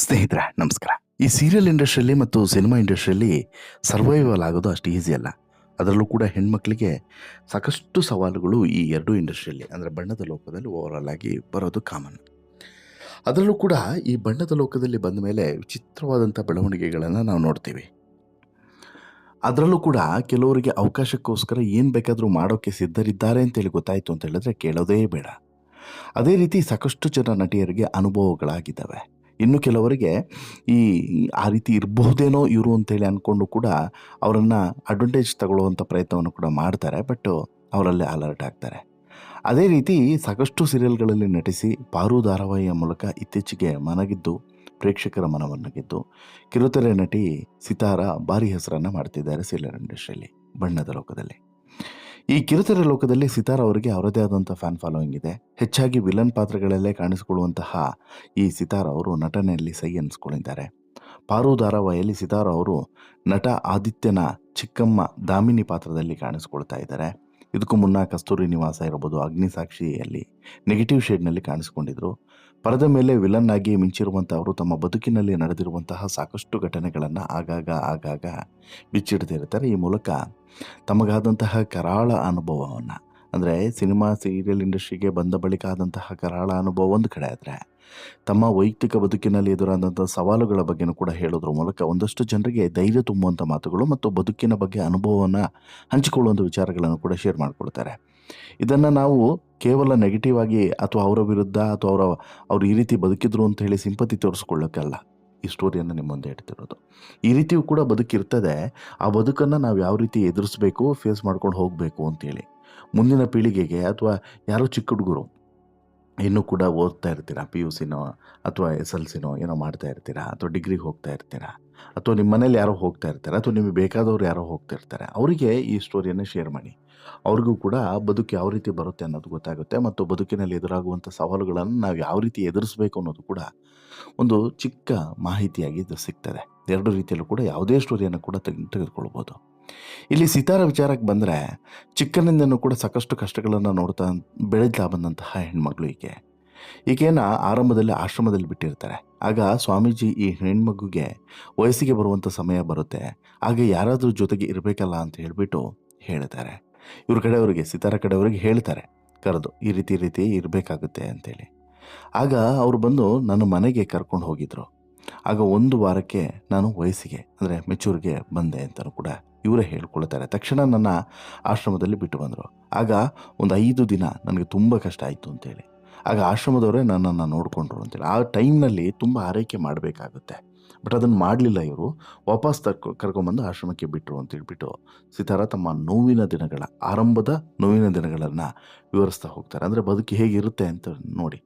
ಸ್ನೇಹಿತರೆ, ನಮಸ್ಕಾರ. ಈ ಸೀರಿಯಲ್ ಇಂಡಸ್ಟ್ರಿಯಲ್ಲಿ ಮತ್ತು ಸಿನಿಮಾ ಇಂಡಸ್ಟ್ರಿಯಲ್ಲಿ ಸರ್ವೈವಲ್ ಆಗೋದು ಅಷ್ಟು ಈಸಿ ಅಲ್ಲ. ಅದರಲ್ಲೂ ಕೂಡ ಹೆಣ್ಮಕ್ಳಿಗೆ ಸಾಕಷ್ಟು ಸವಾಲುಗಳು ಈ ಎರಡೂ ಇಂಡಸ್ಟ್ರಿಯಲ್ಲಿ ಅಂದರೆ ಬಣ್ಣದ ಲೋಕದಲ್ಲಿ ಓವರಾಲ್ ಆಗಿ ಬರೋದು ಕಾಮನ್ ಅದರಲ್ಲೂ ಕೂಡ ಈ ಬಣ್ಣದ ಲೋಕದಲ್ಲಿ ಬಂದ ಮೇಲೆ ವಿಚಿತ್ರವಾದಂಥ ಬೆಳವಣಿಗೆಗಳನ್ನು ನಾವು ನೋಡ್ತೀವಿ. ಅದರಲ್ಲೂ ಕೂಡ ಕೆಲವರಿಗೆ ಅವಕಾಶಕ್ಕೋಸ್ಕರ ಏನು ಬೇಕಾದರೂ ಮಾಡೋಕ್ಕೆ ಸಿದ್ಧರಿದ್ದಾರೆ ಅಂತೇಳಿ ಗೊತ್ತಾಯಿತು ಅಂತ ಹೇಳಿದ್ರೆ ಕೇಳೋದೇ ಬೇಡ. ಅದೇ ರೀತಿ ಸಾಕಷ್ಟು ಜನ ನಟಿಯರಿಗೆ ಅನುಭವಗಳಾಗಿದ್ದಾವೆ. ಇನ್ನು ಕೆಲವರಿಗೆ ಈ ಆ ರೀತಿ ಇರಬಹುದೇನೋ ಇವರು ಅಂತೇಳಿ ಅಂದ್ಕೊಂಡು ಕೂಡ ಅವರನ್ನು ಅಡ್ವಾಂಟೇಜ್ ತಗೊಳ್ಳುವಂಥ ಪ್ರಯತ್ನವನ್ನು ಕೂಡ ಮಾಡ್ತಾರೆ. ಬಟ್ ಅವರಲ್ಲೇ ಅಲರ್ಟ್ ಆಗ್ತಾರೆ. ಅದೇ ರೀತಿ ಸಾಕಷ್ಟು ಸೀರಿಯಲ್ಗಳಲ್ಲಿ ನಟಿಸಿ ಪಾರು ಧಾರಾವಾಹಿಯ ಮೂಲಕ ಇತ್ತೀಚೆಗೆ ಮನಗಿದ್ದು, ಪ್ರೇಕ್ಷಕರ ಮನವನ್ನು ಗೆದ್ದು ಕಿರುತೆರೆ ನಟಿ ಸಿತಾರ ಭಾರಿ ಹೆಸರನ್ನು ಮಾಡ್ತಿದ್ದಾರೆ ಸೀರಿಯಲ್ ಇಂಡಸ್ಟ್ರಿಯಲ್ಲಿ ಬಣ್ಣದ ಲೋಕದಲ್ಲಿ. ಈ ಕಿರುತೆರೆ ಲೋಕದಲ್ಲಿ ಸಿತಾರ ಅವರಿಗೆ ಅವರದೇ ಆದಂಥ ಫ್ಯಾನ್ ಫಾಲೋಯಿಂಗ್ ಇದೆ. ಹೆಚ್ಚಾಗಿ ವಿಲನ್ ಪಾತ್ರಗಳಲ್ಲೇ ಕಾಣಿಸಿಕೊಳ್ಳುವಂತಹ ಈ ಸಿತಾರ ಅವರು ನಟನೆಯಲ್ಲಿ ಸೈ ಅನಿಸ್ಕೊಂಡಿದ್ದಾರೆ ಪಾರು ಧಾರಾವಾಹಿಯಲ್ಲಿ ಸಿತಾರ ಅವರು ನಟ ಆದಿತ್ಯನ ಚಿಕ್ಕಮ್ಮ ದಾಮಿನಿ ಪಾತ್ರದಲ್ಲಿ ಕಾಣಿಸ್ಕೊಳ್ತಾ ಇದ್ದಾರೆ. ಇದಕ್ಕೂ ಮುನ್ನ ಕಸ್ತೂರಿ ನಿವಾಸ ಇರಬಹುದು, ಅಗ್ನಿಸಾಕ್ಷಿಯಲ್ಲಿ ನೆಗೆಟಿವ್ ಶೇಡ್ನಲ್ಲಿ ಕಾಣಿಸಿಕೊಂಡಿದ್ರು. ಪರದ ಮೇಲೆ ವಿಲನ್ ಆಗಿ ಮಿಂಚಿರುವಂಥ ಅವರು ತಮ್ಮ ಬದುಕಿನಲ್ಲಿ ನಡೆದಿರುವಂತಹ ಸಾಕಷ್ಟು ಘಟನೆಗಳನ್ನು ಆಗಾಗ ಆಗಾಗ ಬಿಚ್ಚಿಡ್ತಿರ್ತಾರೆ ಈ ಮೂಲಕ ತಮಗಾದಂತಹ ಕರಾಳ ಅನುಭವವನ್ನು, ಅಂದರೆ ಸಿನಿಮಾ, ಸೀರಿಯಲ್ ಇಂಡಸ್ಟ್ರಿಗೆ ಬಂದ ಬಳಿಕ ಆದಂತಹ ಕರಾಳ ಅನುಭವ ಒಂದು ಕಡೆ ಆದರೆ, ತಮ್ಮ ವೈಯಕ್ತಿಕ ಬದುಕಿನಲ್ಲಿ ಎದುರಾದಂಥ ಸವಾಲುಗಳ ಬಗ್ಗೆನೂ ಕೂಡ ಹೇಳೋದ್ರ ಮೂಲಕ ಒಂದಷ್ಟು ಜನರಿಗೆ ಧೈರ್ಯ ತುಂಬುವಂಥ ಮಾತುಗಳು ಮತ್ತು ಬದುಕಿನ ಬಗ್ಗೆ ಅನುಭವವನ್ನು ಹಂಚಿಕೊಳ್ಳುವಂಥ ವಿಚಾರಗಳನ್ನು ಕೂಡ ಶೇರ್ ಮಾಡ್ಕೊಳ್ತಾರೆ ಇದನ್ನು ನಾವು ಕೇವಲ ನೆಗೆಟಿವ್ ಆಗಿ ಅಥವಾ ಅವರ ವಿರುದ್ಧ ಅಥವಾ ಅವರ, ಅವ್ರು ಈ ರೀತಿ ಬದುಕಿದ್ರು ಅಂತ ಹೇಳಿ ಸಿಂಪತಿ ತೋರಿಸ್ಕೊಳ್ಳೋಕ್ಕಲ್ಲ ಈ ಸ್ಟೋರಿಯನ್ನು ನಿಮ್ಮ ಮುಂದೆ ಇಡ್ತಿರೋದು. ಈ ರೀತಿಯೂ ಕೂಡ ಬದುಕಿರ್ತದೆ. ಆ ಬದುಕನ್ನು ನಾವು ಯಾವ ರೀತಿ ಎದುರಿಸ್ಬೇಕು ಫೇಸ್ ಮಾಡ್ಕೊಂಡು ಹೋಗಬೇಕು ಅಂತೇಳಿ. ಮುಂದಿನ ಪೀಳಿಗೆಗೆ ಅಥವಾ ಯಾರೋ ಚಿಕ್ಕ ಹುಡುಗರು, ಇನ್ನೂ ಕೂಡ ಓದ್ತಾ ಇರ್ತೀರಾ? ಪಿ ಯು ಸಿನೋ ಅಥವಾ ಎಸ್ ಎಲ್ ಸಿನೋ ಏನೋ ಮಾಡ್ತಾ ಇರ್ತೀರಾ? ಅಥವಾ ಡಿಗ್ರಿಗೆ ಹೋಗ್ತಾ ಇರ್ತೀರಾ? ಅಥವಾ ನಿಮ್ಮ ಮನೇಲಿ ಯಾರೋ ಹೋಗ್ತಾ ಇರ್ತಾರೆ? ಅಥವಾ ನಿಮಗೆ ಬೇಕಾದವ್ರು ಯಾರೋ ಹೋಗ್ತಾ ಇರ್ತಾರೆ? ಅವರಿಗೆ ಈ ಸ್ಟೋರಿಯನ್ನು ಶೇರ್ ಮಾಡಿ. ಅವ್ರಿಗೂ ಕೂಡ ಬದುಕು ಯಾವ ರೀತಿ ಬರುತ್ತೆ ಅನ್ನೋದು ಗೊತ್ತಾಗುತ್ತೆ. ಮತ್ತು ಬದುಕಿನಲ್ಲಿ ಎದುರಾಗುವಂಥ ಸವಾಲುಗಳನ್ನು ನಾವು ಯಾವ ರೀತಿ ಎದುರಿಸಬೇಕು ಅನ್ನೋದು ಕೂಡ ಒಂದು ಚಿಕ್ಕ ಮಾಹಿತಿಯಾಗಿ ಇದು ಸಿಗ್ತದೆ. ಎರಡು ರೀತಿಯಲ್ಲೂ ಕೂಡ ಯಾವುದೇ ಸ್ಟೋರಿಯನ್ನು ಕೂಡ ತೆಗೆ ತೆಗೆದುಕೊಳ್ಬೋದು. ಇಲ್ಲಿ ಸಿತಾರ ವಿಚಾರಕ್ಕೆ ಬಂದರೆ ಚಿಕ್ಕನಿಂದನೂ ಕೂಡ ಸಾಕಷ್ಟು ಕಷ್ಟಗಳನ್ನು ನೋಡ್ತಾ ಬೆಳೀತಾ ಬಂದಂತಹ ಹೆಣ್ಮಗಳು ಈಕೆ. ಈಕೆಯನ್ನು ಆರಂಭದಲ್ಲಿ ಆಶ್ರಮದಲ್ಲಿ ಬಿಟ್ಟಿರ್ತಾರೆ. ಆಗ ಸ್ವಾಮೀಜಿ ಈ ಹೆಣ್ಮಗುಗೆ ವಯಸ್ಸಿಗೆ ಬರುವಂಥ ಸಮಯ ಬರುತ್ತೆ. ಆಗ ಯಾರಾದರೂ ಜೊತೆಗೆ ಇರಬೇಕಲ್ಲ ಅಂತ ಹೇಳಿಬಿಟ್ಟು ಹೇಳ್ತಾರೆ. ಇವ್ರ ಕಡೆಯವರಿಗೆ, ಸಿತಾರ ಕಡೆಯವರಿಗೆ ಹೇಳ್ತಾರೆ. ಕರೆದು, ಈ ರೀತಿ ರೀತಿ ಇರಬೇಕಾಗುತ್ತೆ ಅಂತೇಳಿ. ಆಗ ಅವರು ಬಂದು ನನ್ನ ಮನೆಗೆ ಕರ್ಕೊಂಡು ಹೋಗಿದ್ರು. ಆಗ ಒಂದು ವಾರಕ್ಕೆ ನಾನು ವಯಸ್ಸಿಗೆ, ಅಂದರೆ ಮೆಚೂರಿಗೆ ಬಂದೆ ಅಂತಲೂ ಕೂಡ ಇವರೇ ಹೇಳ್ಕೊಳ್ತಾರೆ. ತಕ್ಷಣ ನನ್ನ ಆಶ್ರಮದಲ್ಲಿ ಬಿಟ್ಟು ಬಂದರು. ಆಗ ಒಂದು ಐದು ದಿನ ನನಗೆ ತುಂಬ ಕಷ್ಟ ಆಯಿತು ಅಂತೇಳಿ. ಆಗ ಆಶ್ರಮದವರೇ ನನ್ನನ್ನು ನೋಡಿಕೊಂಡ್ರು ಅಂತೇಳಿ. ಆ ಟೈಮ್ನಲ್ಲಿ ತುಂಬ ಆರೈಕೆ ಮಾಡಬೇಕಾಗುತ್ತೆ. ಬಟ್ ಅದನ್ನು ಮಾಡಲಿಲ್ಲ ಇವರು. ವಾಪಸ್ ತರ್ಕೊ ಕರ್ಕೊಂಬಂದು ಆಶ್ರಮಕ್ಕೆ ಬಿಟ್ಟರು ಅಂತ ಹೇಳ್ಬಿಟ್ಟು ಸಿತಾರ ತಮ್ಮ ನೋವಿನ ದಿನಗಳ, ಆರಂಭದ ನೋವಿನ ದಿನಗಳನ್ನು ವಿವರಿಸ್ತಾ ಹೋಗ್ತಾರೆ. ಅಂದರೆ ಬದುಕು ಹೇಗಿರುತ್ತೆ ಅಂತ ನೋಡಿ.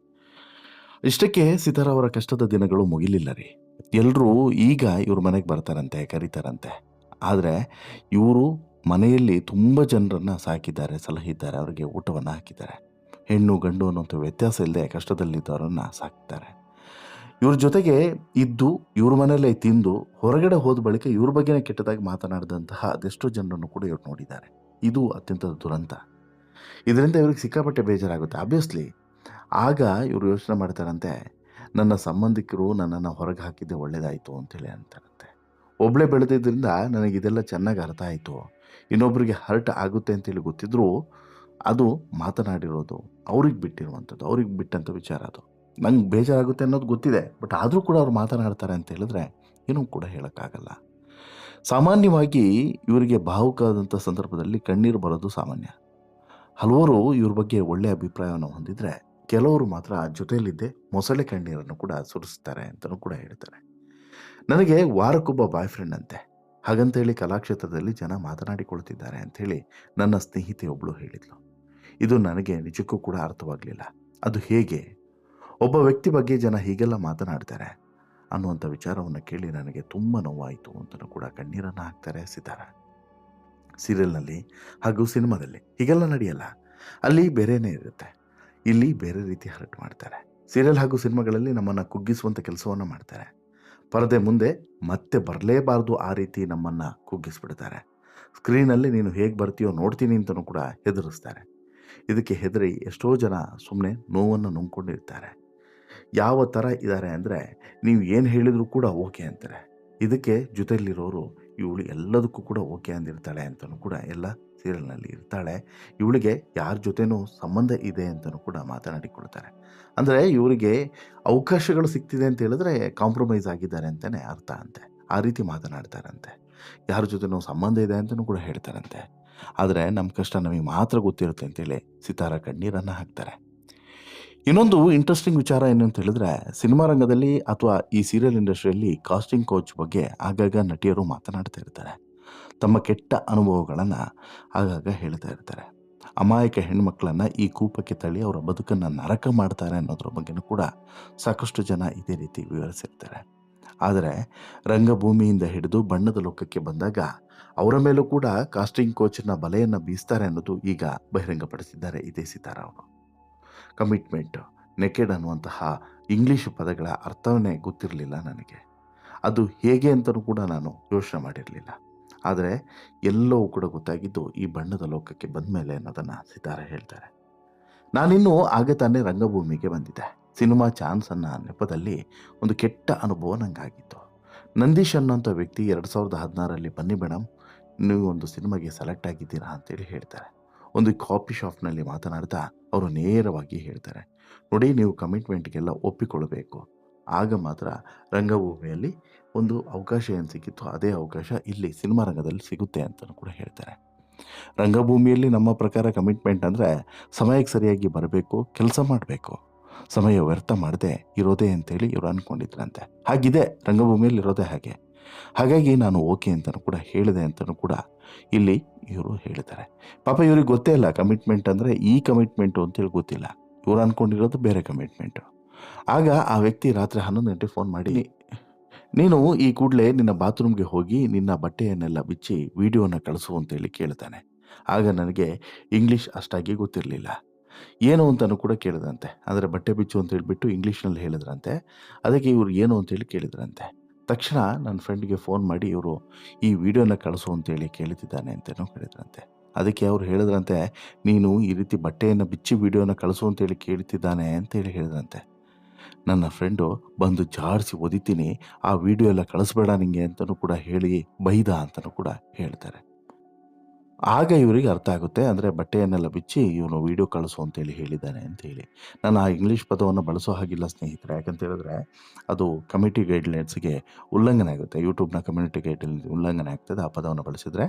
ಇಷ್ಟಕ್ಕೆ ಸಿತಾರ ಅವರ ಕಷ್ಟದ ದಿನಗಳು ಮುಗಿಲಿಲ್ಲ ರೀ. ಎಲ್ಲರೂ ಈಗ ಇವ್ರ ಮನೆಗೆ ಬರ್ತಾರಂತೆ, ಕರೀತಾರಂತೆ. ಆದರೆ ಇವರು ಮನೆಯಲ್ಲಿ ತುಂಬ ಜನರನ್ನು ಸಾಕಿದ್ದಾರೆ, ಸಲಹಿದ್ದಾರೆ, ಅವರಿಗೆ ಊಟವನ್ನು ಹಾಕಿದ್ದಾರೆ. ಹೆಣ್ಣು, ಗಂಡು ಅನ್ನೋಂಥ ವ್ಯತ್ಯಾಸ ಇಲ್ಲದೆ ಕಷ್ಟದಲ್ಲಿದ್ದವರನ್ನು ಸಾಕ್ತಾರೆ. ಇವ್ರ ಜೊತೆಗೆ ಇದ್ದು, ಇವ್ರ ಮನೆಯಲ್ಲೇ ತಿಂದು, ಹೊರಗಡೆ ಹೋದ ಬಳಿಕ ಇವ್ರ ಬಗ್ಗೆನೇ ಕೆಟ್ಟದಾಗಿ ಮಾತನಾಡಿದಂತಹ ಅದೆಷ್ಟೋ ಜನರನ್ನು ಕೂಡ ಇವ್ರು ನೋಡಿದ್ದಾರೆ. ಇದು ಅತ್ಯಂತ ದುರಂತ. ಇದರಿಂದ ಇವ್ರಿಗೆ ಸಿಕ್ಕಾಪಟ್ಟೆ ಬೇಜಾರಾಗುತ್ತೆ. ಆಬ್ವಿಯಸ್ಲಿ ಆಗ ಇವರು ಯೋಚನೆ ಮಾಡ್ತಾರಂತೆ, ನನ್ನ ಸಂಬಂಧಿಕರು ನನ್ನನ್ನು ಹೊರಗೆ ಹಾಕಿದ್ದೆ ಒಳ್ಳೇದಾಯಿತು ಅಂತೇಳಿ ಅಂತಾರಂತೆ. ಒಬ್ಬಳೇ ಬೆಳೆದಿದ್ದರಿಂದ ನನಗೆ ಇದೆಲ್ಲ ಚೆನ್ನಾಗಿ ಅರ್ಥ ಆಯಿತು. ಇನ್ನೊಬ್ಬರಿಗೆ ಹರ್ಟ್ ಆಗುತ್ತೆ ಅಂತೇಳಿ ಗೊತ್ತಿದ್ರೂ ಅದು ಮಾತನಾಡಿರೋದು ಅವ್ರಿಗೆ ಬಿಟ್ಟಿರುವಂಥದ್ದು, ಅವ್ರಿಗೆ ಬಿಟ್ಟಂಥ ವಿಚಾರ ಅದು. ನಂಗೆ ಬೇಜಾರಾಗುತ್ತೆ ಅನ್ನೋದು ಗೊತ್ತಿದೆ. ಬಟ್ ಆದರೂ ಕೂಡ ಅವ್ರು ಮಾತನಾಡ್ತಾರೆ ಅಂತ ಹೇಳಿದ್ರೆ ಏನೂ ಕೂಡ ಹೇಳೋಕ್ಕಾಗಲ್ಲ. ಸಾಮಾನ್ಯವಾಗಿ ಇವರಿಗೆ ಭಾವುಕಾದಂಥ ಸಂದರ್ಭದಲ್ಲಿ ಕಣ್ಣೀರು ಬರೋದು ಸಾಮಾನ್ಯ. ಹಲವರು ಇವ್ರ ಬಗ್ಗೆ ಒಳ್ಳೆಯ ಅಭಿಪ್ರಾಯವನ್ನು ಹೊಂದಿದರೆ ಕೆಲವರು ಮಾತ್ರ ಜೊತೆಯಲ್ಲಿದ್ದೆ ಮೊಸಳೆ ಕಣ್ಣೀರನ್ನು ಕೂಡ ಸುರಿಸ್ತಾರೆ ಅಂತಲೂ ಕೂಡ ಹೇಳ್ತಾರೆ. ನನಗೆ ವಾರಕ್ಕೊಬ್ಬ ಬಾಯ್ ಫ್ರೆಂಡ್ ಅಂತೆ. ಹಾಗಂತೇಳಿ ಕಲಾಕ್ಷೇತ್ರದಲ್ಲಿ ಜನ ಮಾತನಾಡಿಕೊಳ್ತಿದ್ದಾರೆ ಅಂಥೇಳಿ ನನ್ನ ಸ್ನೇಹಿತೆಯೊಬ್ಬಳು ಹೇಳಿದ್ಲು. ಇದು ನನಗೆ ನಿಜಕ್ಕೂ ಕೂಡ ಅರ್ಥವಾಗಲಿಲ್ಲ. ಅದು ಹೇಗೆ? ಒಬ್ಬ ವ್ಯಕ್ತಿ ಬಗ್ಗೆ ಜನ ಹೀಗೆಲ್ಲ ಮಾತನಾಡ್ತಾರೆ. ಅನ್ನುವಂಥ ವಿಚಾರವನ್ನು ಕೇಳಿ ನನಗೆ ತುಂಬ ನೋವಾಯಿತು ಅಂತಲೂ ಕೂಡ ಕಣ್ಣೀರನ್ನು ಹಾಕ್ತಾರೆ ಸಿತಾರ. ಸೀರಿಯಲ್ನಲ್ಲಿ ಹಾಗೂ ಸಿನಿಮಾದಲ್ಲಿ ಹೀಗೆಲ್ಲ ನಡೆಯಲ್ಲ. ಅಲ್ಲಿ ಬೇರೆಯೇ ಇರುತ್ತೆ. ಇಲ್ಲಿ ಬೇರೆ ರೀತಿ ಹರಟ್ ಮಾಡ್ತಾರೆ. ಸೀರಿಯಲ್ ಹಾಗೂ ಸಿನಿಮಾಗಳಲ್ಲಿ ನಮ್ಮನ್ನು ಕುಗ್ಗಿಸುವಂಥ ಕೆಲಸವನ್ನು ಮಾಡ್ತಾರೆ. ಪರದೆ ಮುಂದೆ ಮತ್ತೆ ಬರಲೇಬಾರ್ದು ಆ ರೀತಿ ನಮ್ಮನ್ನು ಕುಗ್ಗಿಸ್ಬಿಡ್ತಾರೆ. ಸ್ಕ್ರೀನಲ್ಲಿ ನೀನು ಹೇಗೆ ಬರ್ತೀಯೋ ನೋಡ್ತೀನಿ ಅಂತಲೂ ಕೂಡ ಹೆದರಿಸ್ತಾರೆ. ಇದಕ್ಕೆ ಹೆದರಿ ಎಷ್ಟೋ ಜನ ಸುಮ್ಮನೆ ನೋವನ್ನು ನುಂಗ್ಕೊಂಡಿರ್ತಾರೆ. ಯಾವ ಥರ ಇದ್ದಾರೆ ಅಂದರೆ ನೀವು ಏನು ಹೇಳಿದರೂ ಕೂಡ ಓಕೆ ಅಂತಾರೆ. ಇದಕ್ಕೆ ಜೊತೆಯಲ್ಲಿರೋರು ಇವಳು ಎಲ್ಲದಕ್ಕೂ ಕೂಡ ಓಕೆ ಅಂದಿರ್ತಾಳೆ ಅಂತಲೂ ಕೂಡ ಎಲ್ಲ ಸೀರಿಯಲ್ನಲ್ಲಿ ಇರ್ತಾಳೆ. ಇವಳಿಗೆ ಯಾರ ಜೊತೆನೂ ಸಂಬಂಧ ಇದೆ ಅಂತಲೂ ಕೂಡ ಮಾತನಾಡಿಕೊಳ್ತಾರೆ ಅಂದರೆ ಇವರಿಗೆ ಅವಕಾಶಗಳು ಸಿಗ್ತಿದೆ ಅಂತ ಹೇಳಿದ್ರೆ ಕಾಂಪ್ರಮೈಸ್ ಆಗಿದ್ದಾರೆ ಅಂತಲೇ ಅರ್ಥ ಅಂತೆ. ಆ ರೀತಿ ಮಾತನಾಡ್ತಾರಂತೆ. ಯಾರ ಜೊತೆನೂ ಸಂಬಂಧ ಇದೆ ಅಂತಲೂ ಕೂಡ ಹೇಳ್ತಾರಂತೆ. ಆದರೆ ನಮ್ಮ ಕಷ್ಟ ನಮಗೆ ಮಾತ್ರ ಗೊತ್ತಿರುತ್ತೆ ಅಂತೇಳಿ ಸಿತಾರ ಕಣ್ಣೀರನ್ನು ಹಾಕ್ತಾರೆ. ಇನ್ನೊಂದು ಇಂಟ್ರೆಸ್ಟಿಂಗ್ ವಿಚಾರ ಏನು ಅಂತ ಹೇಳಿದ್ರೆ, ಸಿನಿಮಾ ರಂಗದಲ್ಲಿ ಅಥವಾ ಈ ಸೀರಿಯಲ್ ಇಂಡಸ್ಟ್ರಿಯಲ್ಲಿ ಕಾಸ್ಟಿಂಗ್ ಕೋಚ್ ಬಗ್ಗೆ ಆಗಾಗ ನಟಿಯರು ಮಾತನಾಡ್ತಾ ಇರ್ತಾರೆ. ತಮ್ಮ ಕೆಟ್ಟ ಅನುಭವಗಳನ್ನು ಆಗಾಗ ಹೇಳ್ತಾ ಇರ್ತಾರೆ. ಅಮಾಯಕ ಹೆಣ್ಮಕ್ಳನ್ನು ಈ ಕೂಪಕ್ಕೆ ತಳ್ಳಿ ಅವರ ಬದುಕನ್ನು ನರಕ ಮಾಡ್ತಾರೆ ಅನ್ನೋದ್ರ ಬಗ್ಗೆನೂ ಕೂಡ ಸಾಕಷ್ಟು ಜನ ಇದೇ ರೀತಿ ವಿವರಿಸಿರ್ತಾರೆ. ಆದರೆ, ರಂಗಭೂಮಿಯಿಂದ ಹಿಡಿದು ಬಣ್ಣದ ಲೋಕಕ್ಕೆ ಬಂದಾಗ ಅವರ ಮೇಲೂ ಕೂಡ ಕಾಸ್ಟಿಂಗ್ ಕೋಚ್ನ ಬಲೆಯನ್ನು ಬೀಸ್ತಾರೆ ಅನ್ನೋದು ಈಗ ಬಹಿರಂಗಪಡಿಸಿದ್ದಾರೆ ಇದೇ ಸಿತಾರ ಅವರು ಕಮಿಟ್ಮೆಂಟ್, ನೆಕೆಡ್ ಅನ್ನುವಂತಹ ಇಂಗ್ಲೀಷ್ ಪದಗಳ ಅರ್ಥವನ್ನೇ ಗೊತ್ತಿರಲಿಲ್ಲ ನನಗೆ. ಅದು ಹೇಗೆ ಅಂತಲೂ ಕೂಡ ನಾನು ಯೋಚನೆ ಮಾಡಿರಲಿಲ್ಲ. ಆದರೆ ಎಲ್ಲವೂ ಕೂಡ ಗೊತ್ತಾಗಿದ್ದು ಈ ಬಣ್ಣದ ಲೋಕಕ್ಕೆ ಬಂದ ಮೇಲೆ ಅನ್ನೋದನ್ನು ಸಿತಾರ ಹೇಳ್ತಾರೆ. ನಾನಿನ್ನೂ ಆಗ ತಾನೇ ರಂಗಭೂಮಿಗೆ ಬಂದಿದ್ದೆ. ಸಿನಿಮಾ ಚಾನ್ಸ್ ಅನ್ನೋ ನೆಪದಲ್ಲಿ ಒಂದು ಕೆಟ್ಟ ಅನುಭವ ನನಗಾಗಿತ್ತು ನಂದೀಶ್ ಅನ್ನೋಂಥ ವ್ಯಕ್ತಿ ಎರಡು ಸಾವಿರದ ಹದಿನಾರಲ್ಲಿ ಬನ್ನಿ ಮೇಡಮ್ ನೀವು ಒಂದು ಸಿನಿಮಾಗೆ ಸೆಲೆಕ್ಟ್ ಆಗಿದ್ದೀರಾ ಅಂತೇಳಿ ಹೇಳ್ತಾರೆ. ಒಂದು ಕಾಫಿ ಶಾಪ್ನಲ್ಲಿ ಮಾತನಾಡ್ತಾ ಅವರು ನೇರವಾಗಿ ಹೇಳ್ತಾರೆ, ನೋಡಿ ನೀವು ಕಮಿಟ್ಮೆಂಟ್ಗೆಲ್ಲ ಒಪ್ಪಿಕೊಳ್ಳಬೇಕು. ಆಗ ಮಾತ್ರ ರಂಗಭೂಮಿಯಲ್ಲಿ ಒಂದು ಅವಕಾಶ ಏನು ಸಿಕ್ಕಿತ್ತು ಅದೇ ಅವಕಾಶ ಇಲ್ಲಿ ಸಿನಿಮಾ ರಂಗದಲ್ಲಿ ಸಿಗುತ್ತೆ ಅಂತಲೂ ಕೂಡ ಹೇಳ್ತಾರೆ. ರಂಗಭೂಮಿಯಲ್ಲಿ ನಮ್ಮ ಪ್ರಕಾರ ಕಮಿಟ್ಮೆಂಟ್ ಅಂದರೆ ಸಮಯಕ್ಕೆ ಸರಿಯಾಗಿ ಬರಬೇಕು, ಕೆಲಸ ಮಾಡಬೇಕು. ಸಮಯ ವ್ಯರ್ಥ ಮಾಡದೆ ಇರೋದೇ ಅಂತೇಳಿ ಇವರು ಅಂದ್ಕೊಂಡಿದ್ರಂತೆ ಹಾಗಿದೆ ರಂಗಭೂಮಿಯಲ್ಲಿ ಇರೋದೇ ಹಾಗೆ. ಹಾಗಾಗಿ ನಾನು ಓಕೆ ಅಂತಲೂ ಕೂಡ ಹೇಳಿದೆ ಅಂತಲೂ ಕೂಡ ಇಲ್ಲಿ ಇವರು ಹೇಳಿದ್ದಾರೆ. ಪಾಪ ಇವ್ರಿಗೆ ಗೊತ್ತೇ ಇಲ್ಲ ಕಮಿಟ್ಮೆಂಟ್ ಅಂದರೆ ಈ ಕಮಿಟ್ಮೆಂಟು ಅಂತೇಳಿ ಗೊತ್ತಿಲ್ಲ. ಇವ್ರು ಅಂದ್ಕೊಂಡಿರೋದು ಬೇರೆ ಕಮಿಟ್ಮೆಂಟು ಆಗ ಆ ವ್ಯಕ್ತಿ ರಾತ್ರಿ ಹನ್ನೊಂದು ಗಂಟೆ ಫೋನ್ ಮಾಡಿ, ನೀನು ಈ ಕೂಡಲೇ ನಿನ್ನ ಬಾತ್ರೂಮ್ಗೆ ಹೋಗಿ ನಿನ್ನ ಬಟ್ಟೆಯನ್ನೆಲ್ಲ ಬಿಚ್ಚಿ ವಿಡಿಯೋನ ಕಳಿಸು ಅಂತೇಳಿ ಕೇಳ್ತಾನೆ. ಆಗ ನನಗೆ ಇಂಗ್ಲೀಷ್ ಅಷ್ಟಾಗಿ ಗೊತ್ತಿರಲಿಲ್ಲ. ಏನು ಅಂತಲೂ ಕೂಡ ಕೇಳಿದ್ರಂತೆ. ಅಂದರೆ ಬಟ್ಟೆ ಬಿಚ್ಚು ಅಂತ ಹೇಳಿಬಿಟ್ಟು ಇಂಗ್ಲೀಷ್ನಲ್ಲಿ ಹೇಳಿದ್ರಂತೆ. ಅದಕ್ಕೆ ಇವರು ಏನು ಅಂತೇಳಿ ಕೇಳಿದ್ರಂತೆ. ತಕ್ಷಣ ನನ್ನ ಫ್ರೆಂಡ್ಗೆ ಫೋನ್ ಮಾಡಿ ಇವರು ಈ ವಿಡಿಯೋನ ಕಳಿಸು ಅಂತೇಳಿ ಕೇಳುತ್ತಿದ್ದಾನೆ ಅಂತೇನೋ ಹೇಳಿದ್ರಂತೆ ಅದಕ್ಕೆ ಅವ್ರು ಹೇಳಿದ್ರಂತೆ, ನೀನು ಈ ರೀತಿ ಬಟ್ಟೆಯನ್ನು ಬಿಚ್ಚಿ ವಿಡಿಯೋನ ಕಳಿಸು ಅಂತೇಳಿ ಕೇಳ್ತಿದ್ದಾನೆ ಅಂತೇಳಿ ಹೇಳಿದ್ರಂತೆ. ನನ್ನ ಫ್ರೆಂಡು ಬಂದು ಜಾಡಿಸಿ ಒದಿತೀನಿ, ಆ ವಿಡಿಯೋ ಎಲ್ಲ ಕಳಿಸ್ಬೇಡ ನಿಂಗೆ ಅಂತಲೂ ಕೂಡ ಹೇಳಿ ಬೈದ ಅಂತಲೂ ಕೂಡ ಹೇಳ್ತಾರೆ. ಆಗ ಇವರಿಗೆ ಅರ್ಥ ಆಗುತ್ತೆ. ಅಂದರೆ ಬಟ್ಟೆಯನ್ನೆಲ್ಲ ಬಿಚ್ಚಿ ಇವನು ವಿಡಿಯೋ ಕಳಿಸು ಅಂತೇಳಿ ಹೇಳಿದ್ದಾನೆ ಅಂತೇಳಿ. ನಾನು ಆ ಇಂಗ್ಲೀಷ್ ಪದವನ್ನು ಬಳಸೋ ಹಾಗಿಲ್ಲ ಸ್ನೇಹಿತರೆ. ಯಾಕಂತ ಹೇಳಿದ್ರೆ ಅದು ಕಮಿಟಿ ಗೈಡ್ಲೈನ್ಸ್ಗೆ ಉಲ್ಲಂಘನೆ ಆಗುತ್ತೆ. ಯೂಟ್ಯೂಬ್ನ ಕಮ್ಯುನಿಟಿ ಗೈಡ್ಲೈನ್ಸ್ ಉಲ್ಲಂಘನೆ ಆಗ್ತದೆ ಆ ಪದವನ್ನು ಬಳಸಿದರೆ.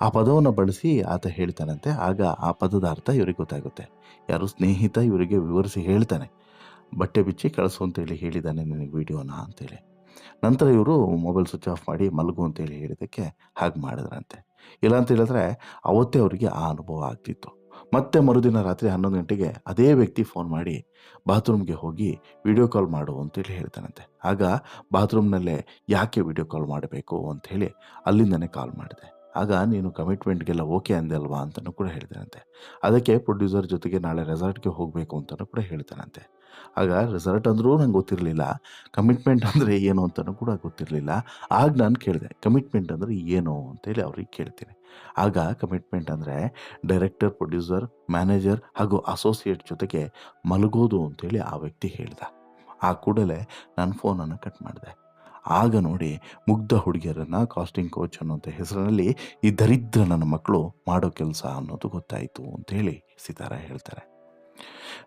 ಆ ಪದವನ್ನು ಬಳಸಿ ಆತ ಹೇಳ್ತಾನಂತೆ. ಆಗ ಆ ಪದದ ಅರ್ಥ ಇವರಿಗೆ ಗೊತ್ತಾಗುತ್ತೆ. ಯಾರು ಸ್ನೇಹಿತ ಇವರಿಗೆ ವಿವರಿಸಿ ಹೇಳ್ತಾನೆ. ಬಟ್ಟೆ ಬಿಚ್ಚಿ ಕಳಿಸು ಅಂತೇಳಿ ಹೇಳಿದ್ದಾನೆ ನಿನಗೆ ವಿಡಿಯೋನ ಅಂತೇಳಿ. ನಂತರ ಇವರು ಮೊಬೈಲ್ ಸ್ವಿಚ್ ಆಫ್ ಮಾಡಿ ಮಲಗು ಅಂತೇಳಿ ಹೇಳಿದ್ದಕ್ಕೆ ಹಾಗೆ ಮಾಡಿದ್ರಂತೆ. ಇಲ್ಲ ಅಂತ ಹೇಳಿದ್ರೆ ಅವತ್ತೇ ಅವರಿಗೆ ಆ ಅನುಭವ ಆಗ್ತಿತ್ತು. ಮತ್ತೆ ಮರುದಿನ ರಾತ್ರಿ ಹನ್ನೊಂದು ಗಂಟೆಗೆ ಅದೇ ವ್ಯಕ್ತಿ ಫೋನ್ ಮಾಡಿ, ಬಾತ್ರೂಮ್ಗೆ ಹೋಗಿ ವಿಡಿಯೋ ಕಾಲ್ ಮಾಡು ಅಂತೇಳಿ ಹೇಳ್ತಾನಂತೆ. ಆಗ ಬಾತ್ರೂಮ್ನಲ್ಲೇ ಯಾಕೆ ವಿಡಿಯೋ ಕಾಲ್ ಮಾಡಬೇಕು ಅಂಥೇಳಿ ಅಲ್ಲಿಂದನೇ ಕಾಲ್ ಮಾಡಿದೆ. ಆಗ ನೀನು ಕಮಿಟ್ಮೆಂಟ್ಗೆಲ್ಲ ಓಕೆ ಅಂದೆ ಅಲ್ವಾ ಅಂತಲೂ ಕೂಡ ಹೇಳ್ತಾನಂತೆ. ಅದಕ್ಕೆ ಪ್ರೊಡ್ಯೂಸರ್ ಜೊತೆಗೆ ನಾಳೆ ರೆಸಾರ್ಟ್ಗೆ ಹೋಗಬೇಕು ಅಂತಲೂ ಕೂಡ ಹೇಳ್ತಾನಂತೆ. ಆಗ ರೆಸಾರ್ಟ್ ಅಂದರೂ ನಂಗೆ ಗೊತ್ತಿರಲಿಲ್ಲ ಕಮಿಟ್ಮೆಂಟ್ ಅಂದರೆ ಏನು ಅಂತಲೂ ಕೂಡ ಗೊತ್ತಿರಲಿಲ್ಲ. ಆಗ ನಾನು ಕೇಳಿದೆ ಕಮಿಟ್ಮೆಂಟ್ ಅಂದರೆ ಏನು ಅಂತೇಳಿ ಅವ್ರಿಗೆ ಕೇಳ್ತೀನಿ. ಆಗ ಕಮಿಟ್ಮೆಂಟ್ ಅಂದರೆ ಡೈರೆಕ್ಟರ್ ಪ್ರೊಡ್ಯೂಸರ್ ಮ್ಯಾನೇಜರ್ ಹಾಗೂ ಅಸೋಸಿಯೇಟ್ ಜೊತೆಗೆ ಮಲಗೋದು ಅಂತೇಳಿ ಆ ವ್ಯಕ್ತಿ ಹೇಳಿದ. ಆ ಕೂಡಲೇ ನಾನು ಫೋನನ್ನು ಕಟ್ ಮಾಡಿದೆ. ಆಗ ನೋಡಿ ಮುಗ್ಧ ಹುಡುಗಿಯರನ್ನು ಕಾಸ್ಟಿಂಗ್ ಕೋಚ್ ಅನ್ನೋಂಥ ಹೆಸರಿನಲ್ಲಿ ಈ ದರಿದ್ರ ನನ್ನ ಮಕ್ಕಳು ಮಾಡೋ ಕೆಲಸ ಅನ್ನೋದು ಗೊತ್ತಾಯಿತು ಅಂತೇಳಿ ಸಿತಾರ ಹೇಳ್ತಾರೆ.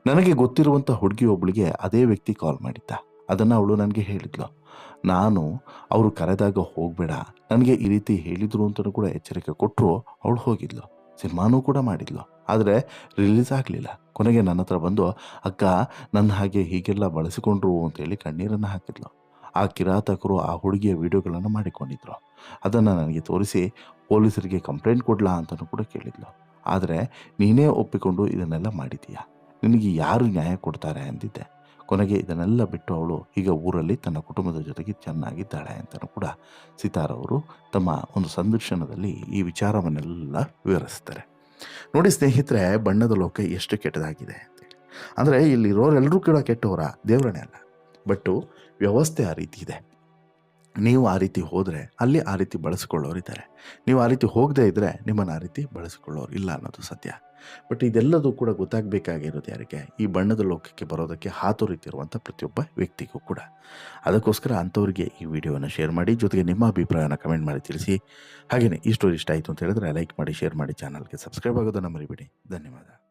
ನನಗೆ ಗೊತ್ತಿರುವಂಥ ಹುಡುಗಿ ಒಬ್ಬಳಿಗೆ ಅದೇ ವ್ಯಕ್ತಿ ಕಾಲ್ ಮಾಡಿದ್ದ. ಅದನ್ನು ಅವಳು ನನಗೆ ಹೇಳಿದ್ಲು. ನಾನು ಅವರು ಕರೆದಾಗ ಹೋಗಬೇಡ. ನನಗೆ ಈ ರೀತಿ ಹೇಳಿದ್ರು ಅಂತಲೂ ಕೂಡ ಎಚ್ಚರಿಕೆ ಕೊಟ್ಟರು ಅವಳು ಹೋಗಿದ್ಲು. ಸಿನಿಮಾನೂ ಕೂಡ ಮಾಡಿದ್ಲು. ಆದರೆ ರಿಲೀಸ್ ಆಗಲಿಲ್ಲ. ಕೊನೆಗೆ ನನ್ನ ಹತ್ರ ಬಂದು, ಅಕ್ಕ, ನನ್ನ ಹಾಗೆ ಹೀಗೆಲ್ಲ ಬಳಸಿಕೊಂಡ್ರು ಅಂತೇಳಿ ಕಣ್ಣೀರನ್ನು ಹಾಕಿದ್ಲು. ಆ ಕಿರಾತಕರು ಆ ಹುಡುಗಿಯ ವಿಡಿಯೋಗಳನ್ನು ಮಾಡಿಕೊಂಡಿದ್ರು. ಅದನ್ನು ನನಗೆ ತೋರಿಸಿ ಪೊಲೀಸರಿಗೆ ಕಂಪ್ಲೇಂಟ್ ಕೊಡಲಾ ಅಂತಲೂ ಕೂಡ ಕೇಳಿದ್ಲು. ಆದರೆ ನೀನೇ ಒಪ್ಪಿಕೊಂಡು ಇದನ್ನೆಲ್ಲ ಮಾಡಿದೀಯಾ ನಿನಗೆ ಯಾರು ನ್ಯಾಯ ಕೊಡ್ತಾರೆ ಅಂದಿದ್ದೆ. ಕೊನೆಗೆ ಇದನ್ನೆಲ್ಲ ಬಿಟ್ಟು ಅವಳು ಈಗ ಊರಲ್ಲಿ ತನ್ನ ಕುಟುಂಬದ ಜೊತೆಗೆ ಚೆನ್ನಾಗಿದ್ದಾಳೆ ಅಂತಲೂ ಕೂಡ ಸೀತಾರವರು ತಮ್ಮ ಒಂದು ಸಂದರ್ಶನದಲ್ಲಿ ಈ ವಿಚಾರವನ್ನೆಲ್ಲ ವಿವರಿಸ್ತಾರೆ. ನೋಡಿ ಸ್ನೇಹಿತರೆ, ಬಣ್ಣದ ಲೋಕ ಎಷ್ಟು ಕೆಟ್ಟದಾಗಿದೆ. ಅಂದರೆ ಇಲ್ಲಿರೋರೆಲ್ಲರೂ ಕೂಡ ಕೆಟ್ಟವರ? ದೇವರನೇ ಅಲ್ಲ. ಬಟ್ಟು ವ್ಯವಸ್ಥೆ ಆ ರೀತಿ ಇದೆ. ನೀವು ಆ ರೀತಿ ಹೋದರೆ ಅಲ್ಲಿ ಆ ರೀತಿ ಬಳಸ್ಕೊಳ್ಳೋರು ಇದ್ದಾರೆ. ನೀವು ಆ ರೀತಿ ಹೋಗದೇ ಇದ್ದರೆ ನಿಮ್ಮನ್ನು ಆ ರೀತಿ ಬಳಸ್ಕೊಳ್ಳೋರು ಇಲ್ಲ ಅನ್ನೋದು ಸತ್ಯ. ಬಟ್ ಇದೆಲ್ಲದೂ ಕೂಡ ಗೊತ್ತಾಗಬೇಕಾಗಿರೋದು ಯಾರಿಗೆ? ಈ ಬಣ್ಣದ ಲೋಕಕ್ಕೆ ಬರೋದಕ್ಕೆ ಹಾತೊರಿತಿರುವಂಥ ಪ್ರತಿಯೊಬ್ಬ ವ್ಯಕ್ತಿಗೂ ಕೂಡ. ಅದಕ್ಕೋಸ್ಕರ ಅಂಥವ್ರಿಗೆ ಈ ವಿಡಿಯೋನ ಶೇರ್ ಮಾಡಿ, ಜೊತೆಗೆ ನಿಮ್ಮ ಅಭಿಪ್ರಾಯನ ಕಮೆಂಟ್ ಮಾಡಿ ತಿಳಿಸಿ. ಹಾಗೆಯೇ ಈ ಸ್ಟೋರಿ ಇಷ್ಟ ಆಯಿತು ಅಂತ ಹೇಳಿದ್ರೆ ಲೈಕ್ ಮಾಡಿ, ಶೇರ್ ಮಾಡಿ, ಚಾನಲ್ಗೆ ಸಬ್ಸ್ಕ್ರೈಬ್ ಆಗೋದನ್ನು ಮರಿಬೇಡಿ. ಧನ್ಯವಾದ.